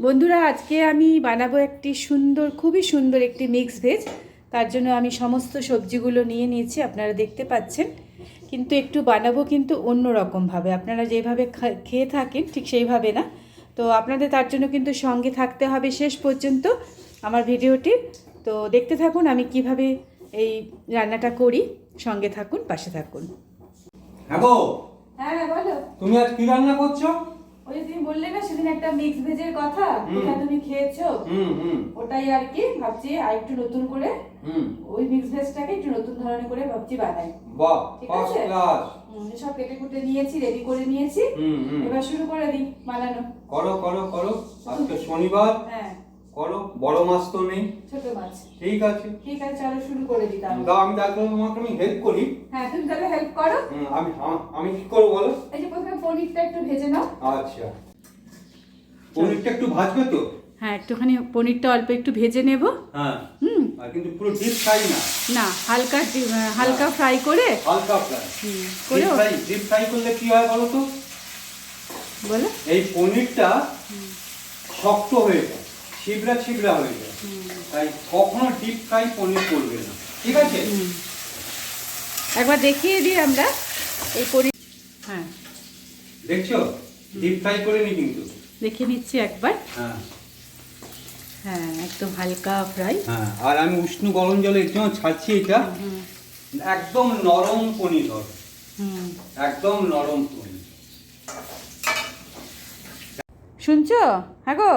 বন্ধুরা আজকে আমি বানাবো একটি সুন্দর খুবই সুন্দর একটি মিক্স ভেজ তার জন্য আমি সমস্ত সবজিগুলো নিয়ে নিয়েছি আপনারা দেখতে পাচ্ছেন। কিন্তু একটু বানাবো কিন্তু অন্য রকমভাবে আপনারা যেভাবে খা- খেয়ে থাকেন ঠিক সেইভাবে না। তো আপনাদের তার জন্য কিন্তু সঙ্গে থাকতে হবে শেষ পর্যন্ত আমার ভিডিওটি। তো দেখতে থাকুন আমি কীভাবে এই রান্নাটা করি। সঙ্গে থাকুন পাশে থাকুন। হ্যাঁ হ্যাঁ বলো। তুমি আজ কি রান্না করছ? ওই যে তুমি বললে না সেদিন একটা মিক্স ভেজের কথা ওটা তুমি খেয়েছো? ওটাই আর কি ভাবছি আর একটু নতুন করে হুম। ওই মিক্স ভেজটাকে একটু নতুন ধরনের করে ভাবছি বানাই। বাহ ঠিক আছে? সব কেটে কুটে নিয়েছি রেডি করে নিয়েছি। এবার শুরু করে দিই বানানো। করো করো করো। আজকে শনিবার। হ্যাঁ। করো বড় মাছ তো নেই। ছোট মাছ। ঠিক আছে। ঠিক আছে চলো শুরু করে দিই তাহলে। দাও আমি তারপরে তোমাকে আমি হেল্প করি। হ্যাঁ তুমি তাহলে হেল্প করো। হুম, আমি আমি কি করব বলো? এই যে প্রথমে পনিরটা একটু ভেজে নাও। আচ্ছা। পনিরটা একটু ভাজবে তো? হ্যাঁ একটুখানি পনিরটা অল্প একটু ভেজে নেব। হ্যাঁ। হুম। আর কিন্তু পুরো ডিপ ফ্রাই না। না হালকা হালকা ফ্রাই করে হালকা ফ্রাই হুম, ডিপ ফ্রাই ডিপ ফ্রাই করলে কি হয় বলো তো? বলো। এই পনিরটা শক্ত হয়ে যায়। ছিবড়া ছিবড়া হয়ে যায়। তাই কখনো ডিপ ফ্রাই পনির করবে না। ঠিক আছে? একবার দেখিয়ে দিই আমরা এই পনির। হ্যাঁ। দেখছ? ডিপ ফ্রাই করে নি কিন্তু। দেখে নিচ্ছি একবার। হ্যাঁ। হ্যাঁ একদম হালকা ফ্রাই হ্যাঁ আর আমি উষ্ণ গরম জলে একদম ছাড়ছি এটা। একদম নরম পনির হবে। একদম নরম পনির। শুনছো? হ্যাঁ গো।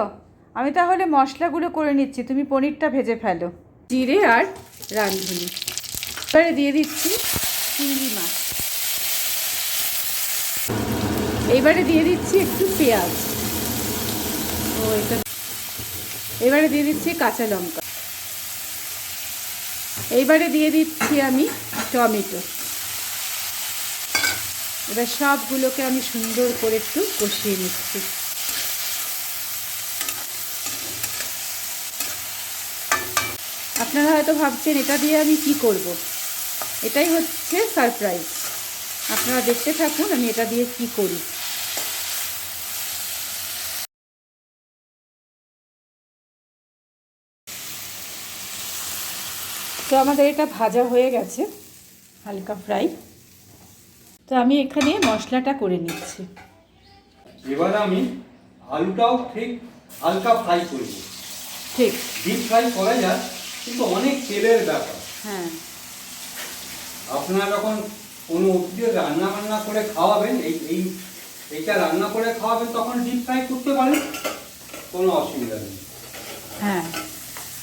আমি তাহলে মশলাগুলো করে নিচ্ছি, তুমি পনিরটা ভেজে ফেলো। জিরে আর রাঁধুনি। এবারে দিয়ে দিচ্ছি চিংড়ি মাছ। এইবারে দিয়ে দিচ্ছি একটু পেঁয়াজ। ও, এটা এবারে দিয়ে দিচ্ছি কাঁচা লঙ্কা। এইবারে দিয়ে দিচ্ছি আমি টমেটো। এবার সবগুলোকে আমি সুন্দর করে একটু কষিয়ে নিচ্ছি। আপনারা হয়তো ভাবছেন এটা দিয়ে আমি কি করব। এটাই হচ্ছে সারপ্রাইজ আপনারা দেখতে থাকুন আমি এটা দিয়ে কি করি। তো আমাদের এটা ভাজা হয়ে গেছে হালকা ফ্রাই তো আমি এখানে মশলাটা করে নিচ্ছি। এবার আমি আলুটাও ঠিক হালকা ফ্রাই করব। ঠিক। ডিপ ফ্রাই করা যায় কিন্তু অনেক তেলের ব্যাপার। হ্যাঁ। আপনারা যখন কোনো অতিথির রান্না বান্না করে খাওয়াবেন এই এই এইটা রান্না করে খাওয়াবেন তখন ডিপ ফ্রাই করতে পারেন? কোনো অসুবিধা নেই। হ্যাঁ।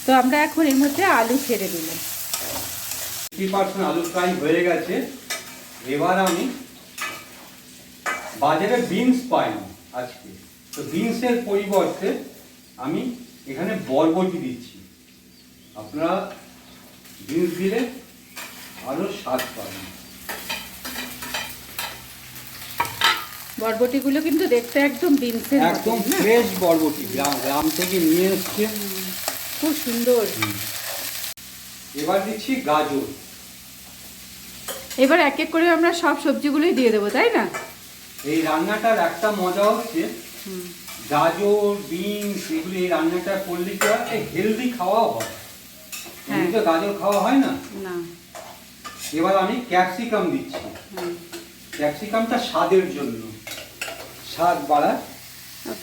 তো আমরা এখন এর মধ্যে আলু ছেড়ে দিলাম ফিফটি পার্সেন্ট আলু ফ্রাই হয়ে গেছে। এবার আমি বাজারে বিনস পাই না আজকে। তো বিনসের পরিবর্তে আমি এখানে বরবটি দিচ্ছি। আপনারা বিনস দিলে আরও স্বাদ পাবেন। বরবটিগুলো কিন্তু দেখতে একদম বিনসের একদম ফ্রেশ বরবটি গ্রাম গ্রাম থেকে নিয়ে এসছে। খুব সুন্দর। এবার দিচ্ছি গাজর। এবার এক এক করে আমরা সব সবজিগুলোই দিয়ে দেবো তাই না? এই রান্নাটার একটা মজা হচ্ছে গাজর বিনস এগুলো এই রান্নাটা করলে কি হয় হেলদি খাওয়াও হয়। তো গাজর খাওয়া হয় না? না। এবার আমি ক্যাপসিকাম দিচ্ছি। ক্যাপসিকামটা স্বাদের জন্য। স্বাদ বাড়ায়।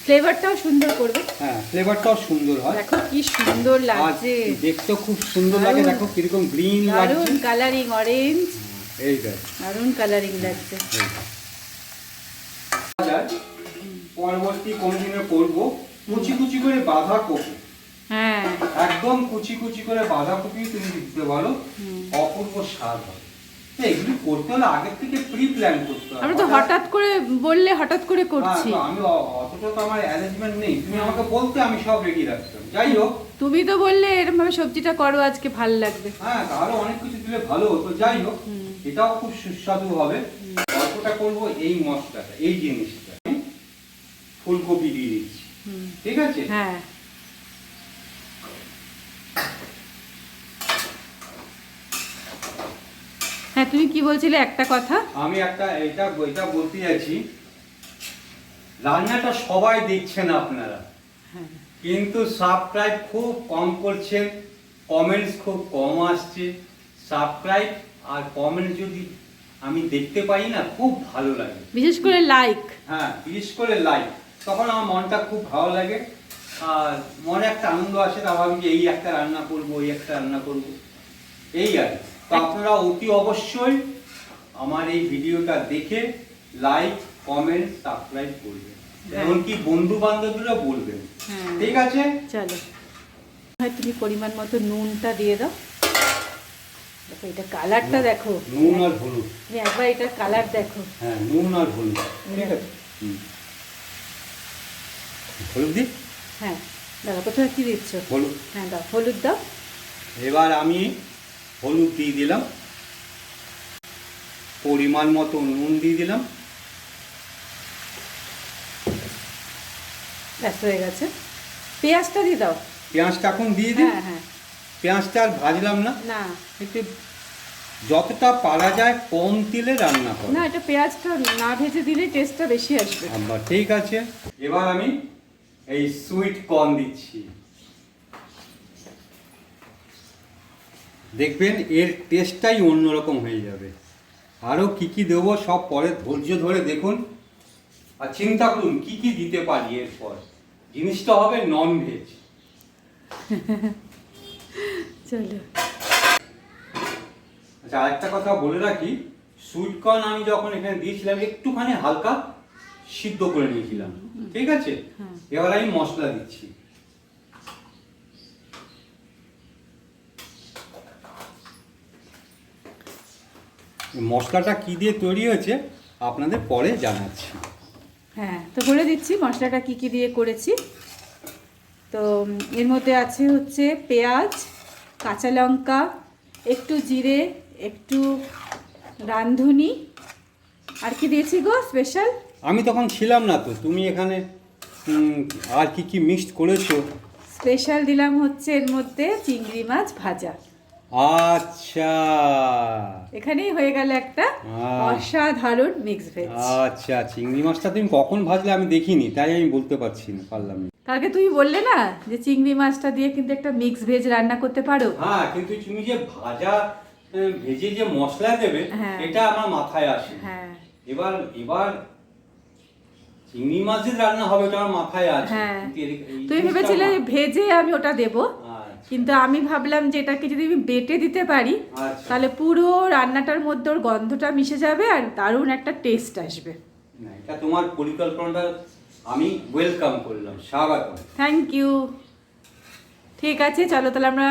ফ্লেভারটাও সুন্দর করবে। হ্যাঁ ফ্লেভারটাও সুন্দর হয়। দেখো কি সুন্দর লাগছে। দেখতে খুব সুন্দর লাগে। দেখো কীরকম গ্রিন দারুণ কালারিং অরেঞ্জ এই দেখ। দারুণ কালারিং লাগছে। আর পরবর্তী কোন দিনে করব? কুচি কুচি করে বাঁধাকপি। হ্যাঁ। একদম কুচি কুচি করে বাঁধাকপি তুমি দিতে পারো অপূর্ব স্বাদ হবে এগুলি করতে হলে আগের থেকে প্রি প্ল্যান করতে হবে। আমরা তো হঠাৎ করে বললে হঠাৎ করে করছি। হ্যাঁ, আমি অতটা তো আমার অ্যারেঞ্জমেন্ট নেই। তুমি আমাকে বলতে আমি সব রেডি রাখতাম যাই হোক। তুমি তো বললে এরকম ভাবে সবজিটা করো আজকে ভালো লাগবে। হ্যাঁ আরও অনেক কিছু দিলে ভালো হতো। যাই হোক এটাও খুব সুস্বাদু হবে। গল্পটা করব এই মশলাটা এই জিনিসটা। ফুলকপি দিয়ে দিচ্ছি। ঠিক আছে? হ্যাঁ। হ্যাঁ তুমি কি বলছিলে একটা কথা? আমি একটা এটা এটা বলতে যাচ্ছি রান্নাটা সবাই দেখছেন আপনারা। হ্যাঁ। কিন্তু সাবস্ক্রাইব খুব কম করছেন কমেন্টস খুব কম আসছে। সাবস্ক্রাইব আর কমেন্ট যদি আমি দেখতে পাই না খুব ভালো লাগে। বিশেষ করে লাইক হ্যাঁ বিশেষ করে লাইক তখন আমার মনটা খুব ভালো লাগে। মনে একটা আনন্দ আসে তা ভাবি যে এই একটা রান্না করব এই একটা রান্না করব। এই আর তো আপনারা অতি অবশ্যই আমার এই ভিডিওটা দেখে লাইক কমেন্ট সাবস্ক্রাইব করবেন। হ্যাঁ। এমনকি বন্ধু বান্ধবীরা বলবেন। হ্যাঁ। ঠিক আছে? চলো। হয় তুমি পরিমাণ মতো নুনটা দিয়ে দাও। দেখো এটা কালারটা দেখো। নুন আর হলুদ। তুমি একবার এটার কালার দেখো। হ্যাঁ নুন আর হলুদ। ঠিক আছে? হলুদ দি হ্যাঁ দাদা প্রথমে কি দিচ্ছ? হলুদ। হ্যাঁ দাও হলুদ দাও। এবার আমি হলুদ দিয়ে দিলাম। পরিমাণ মতো নুন দিয়ে দিলাম। হয়ে গেছে। পেঁয়াজটা দিয়ে দাও। পেঁয়াজটা এখন দিয়ে দিই? হ্যাঁ হ্যাঁ। পেঁয়াজটা আর ভাজলাম না। না। একটু যতটা পারা যায় কম তেলে রান্না করো। না এটা পেঁয়াজটা না ভেজে দিলে টেস্টটা বেশি আসবে। ঠিক আছে। এবার আমি এই সুইট কর্ন দিচ্ছি। দেখবেন এর টেস্টটাই অন্যরকম হয়ে যাবে। আরও কি কি দেবো সব পরে ধৈর্য ধরে দেখুন। আর চিন্তা করুন কি কি দিতে পারি এরপর। জিনিসটা হবে নন ভেজ চলো। আচ্ছা আরেকটা কথা বলে রাখি। সুইট কর্ন আমি যখন এখানে দিয়েছিলাম একটুখানি হালকা সিদ্ধ করে নিয়েছিলাম। ঠিক আছে? হ্যাঁ। এবার আমি মশলা দিচ্ছি। মশলাটা কি দিয়ে তৈরি হয়েছে আপনাদের পরে জানাচ্ছি। হ্যাঁ তো বলে দিচ্ছি মশলাটা কি কি দিয়ে করেছি। তো এর মধ্যে আছে হচ্ছে পেঁয়াজ কাঁচা লঙ্কা একটু জিরে একটু রাঁধুনি। আর কি দিয়েছি গো স্পেশাল? আমি তখন ছিলাম না তো তুমি এখানে আর কি কি মিক্সড করেছ? স্পেশাল দিলাম হচ্ছে এর মধ্যে চিংড়ি মাছ ভাজা। আচ্ছা। এখানেই হয়ে গেল একটা অসাধারণ মিক্স ভেজ আচ্ছা চিংড়ি মাছটা তুমি কখন ভাজলে আমি দেখিনি তাই আমি বলতে পারছি না পারলাম না। কালকে তুমি বললে না যে চিংড়ি মাছটা দিয়ে কিন্তু একটা মিক্স ভেজ রান্না করতে পারো। হ্যাঁ কিন্তু তুমি যে ভাজা ভেজে যে মশলা দেবে হ্যাঁ। এটা আমার মাথায় আসে। হ্যাঁ। এবার এবার চিংড়ি মাছ রান্না হবে এটা আমার মাথায় আছে। হ্যাঁ। তুমি ভেবেছিলে ভেজে আমি ওটা দেব। আচ্ছা, কিন্তু আমি ভাবলাম যে এটাকে যদি আমি বেটে দিতে পারি আচ্ছা। তাহলে পুরো রান্নাটার মধ্যে ওর গন্ধটা মিশে যাবে আর দারুণ একটা টেস্ট আসবে। না, এটা তোমার পরিকল্পনাটা আমি ওয়েলকাম করলাম স্বাগত থ্যাংক ইউ ঠিক আছে চলো তাহলে আমরা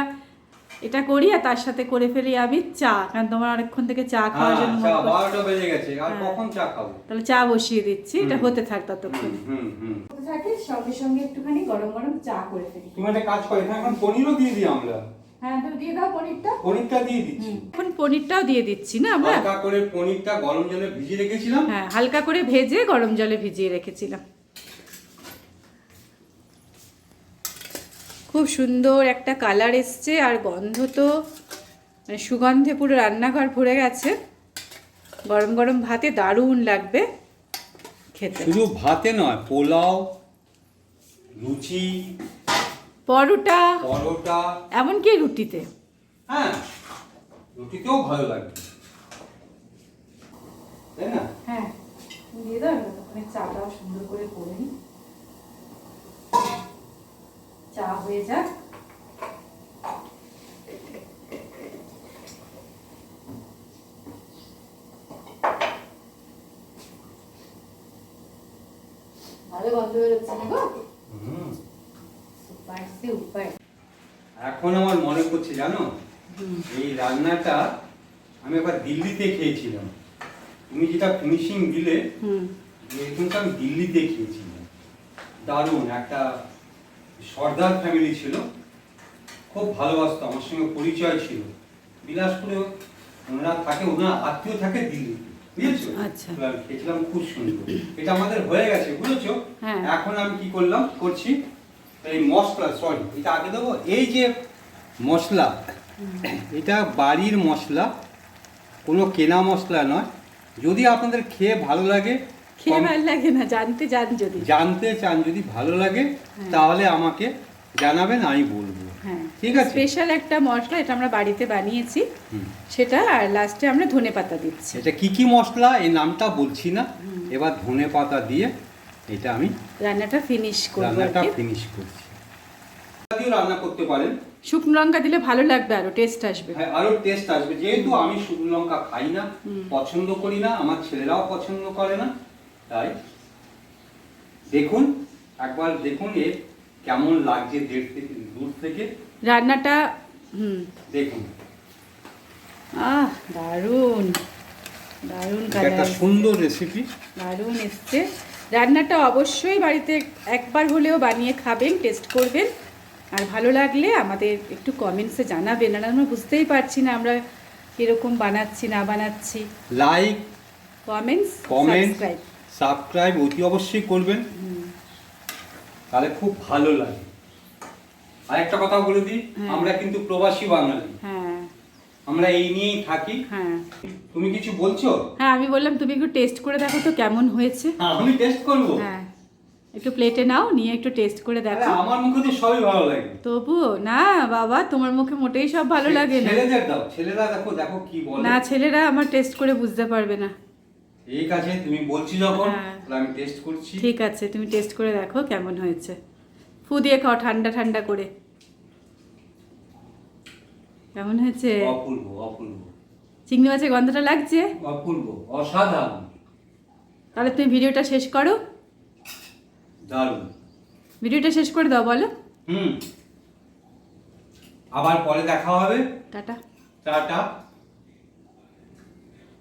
এটা করি আর তার সাথে করে ফেলি আমি চা কারণ তোমার অনেকক্ষণ থেকে চা খাওয়ার হ্যাঁ জন্য মন বেজে গেছে আর হ্যাঁ। কখন চা খাব? তাহলে চা বসিয়ে দিচ্ছি এটা হতে থাক ততক্ষণে। হুম হুম থাকে সঙ্গে সঙ্গে একটুখানি গরম গরম চা করে ফেলি। তুমি একটা কাজ করো এখন পনিরও দিয়ে দিই আমরা। হ্যাঁ তো দিয়ে দাও পনিরটা। পনিরটা দিয়ে দিচ্ছি। এখন পনিরটাও দিয়ে দিচ্ছি না আমরা? হালকা করে পনিরটা গরম জলে ভিজিয়ে রেখেছিলাম। হ্যাঁ হালকা করে ভেজে গরম জলে ভিজিয়ে রেখেছিলাম। খুব সুন্দর একটা কালার এসছে আর গন্ধ তো মানে সুগন্ধে পুরো রান্নাঘর ভরে গেছে। গরম গরম ভাতে দারুণ লাগবে খেতে। শুধু ভাতে নয় পোলাও লুচি পরোটা পরোটা। এমনকি রুটিতে। হ্যাঁ রুটিতেও ভালো লাগবে। তাই না? হ্যাঁ দিয়ে দাও চাটাও সুন্দর করে করে নিই। চা হয়ে যাক। ভালো গন্ধ বেরোচ্ছে না গো? হুম। Super super. এখন আমার মনে পড়ছে জানো? এই রান্নাটা আমি একবার দিল্লিতে খেয়েছিলাম। তুমি যেটা ফিনিশিং দিলে এরকমটা আমি দিল্লিতে খেয়েছিলাম। দারুণ একটা সর্দার ফ্যামিলি ছিল খুব ভালোবাসতো আমার সঙ্গে পরিচয় ছিল। বিলাসপুরে ওনারা থাকে ওনারা আত্মীয় থাকে দিল্লিতে বুঝেছ? আচ্ছা। খেয়েছিলাম খুব সুন্দর। এটা আমাদের হয়ে গেছে বুঝেছ? হ্যাঁ। এখন আমি কি করলাম করছি এই মশলা সরি এটা আগে দেবো এই যে মশলা এটা বাড়ির মশলা কোনো কেনা মশলা নয়। যদি আপনাদের খেয়ে ভালো লাগে খেয়ে ভালো লাগে না জানতে জান যদি। জানতে চান যদি ভালো লাগে তাহলে আমাকে জানাবেন আমি বলব। হ্যাঁ ঠিক আছে? স্পেশাল একটা মশলা এটা আমরা বাড়িতে বানিয়েছি। সেটা আর লাস্টে আমরা ধনে পাতা দিচ্ছি। এটা কি কি মশলা এই নামটা বলছি না। এবার ধনে পাতা দিয়ে এটা আমি রান্নাটা ফিনিশ করব রান্নাটা ফিনিশ করছি। দিয়েও রান্না করতে পারেন। শুকনো লঙ্কা দিলে ভালো লাগবে আরও টেস্ট আসবে। হ্যাঁ, আরও টেস্ট আসবে। যেহেতু আমি শুকনো লঙ্কা খাই না পছন্দ করি না আমার ছেলেরাও পছন্দ করে না তাই? দেখুন একবার দেখুন এ কেমন লাগছে দেড় থেকে দূর থেকে। রান্নাটা হুম। দেখুন। আহ দারুণ দারুণ একটা সুন্দর রেসিপি দারুণ এসছে। রান্নাটা অবশ্যই বাড়িতে একবার হলেও বানিয়ে খাবেন টেস্ট করবেন। আর ভালো লাগলে আমাদের একটু কমেন্টসে জানাবেন। আর আমরা বুঝতেই পারছি না আমরা কীরকম বানাচ্ছি না বানাচ্ছি। Like comments comment subscribe subscribe অতি অবশ্যই করবেন। তাহলে খুব ভালো লাগে। আর একটা কথা বলে দিই হ্যাঁ। আমরা কিন্তু প্রবাসী বাঙালি। হ্যাঁ। আমরা এই নিয়েই থাকি। হ্যাঁ। তুমি কিছু বলছো? হ্যাঁ আমি বললাম তুমি একটু টেস্ট করে দেখো তো কেমন হয়েছে। আমি টেস্ট করব। হ্যাঁ। একটু প্লেটে নাও নিয়ে একটু টেস্ট করে দেখো। আমার মুখে তো সবই ভালো লাগে। তবুও না বাবা তোমার মুখে মোটেই সব ভালো লাগে না। ছেলেদের দাও ছেলেরা দেখো দেখো কি বলে। না ছেলেরা আমার টেস্ট করে বুঝতে পারবে না। ঠিক আছে তুমি বলছি যখন হ্যাঁ। তাহলে আমি টেস্ট করছি। ঠিক আছে তুমি টেস্ট করে দেখো কেমন হয়েছে। ফু দিয়ে খাও ঠান্ডা ঠান্ডা করে। কেমন হয়েছে? অপূর্ব অপূর্ব। চিংড়ি মাছের গন্ধটা লাগছে? অপূর্ব অসাধারণ। তাহলে তুমি ভিডিওটা শেষ করো। দারুণ। ভিডিওটা শেষ করে দাও বলো। হুম। আবার পরে দেখা হবে। টাটা। টাটা।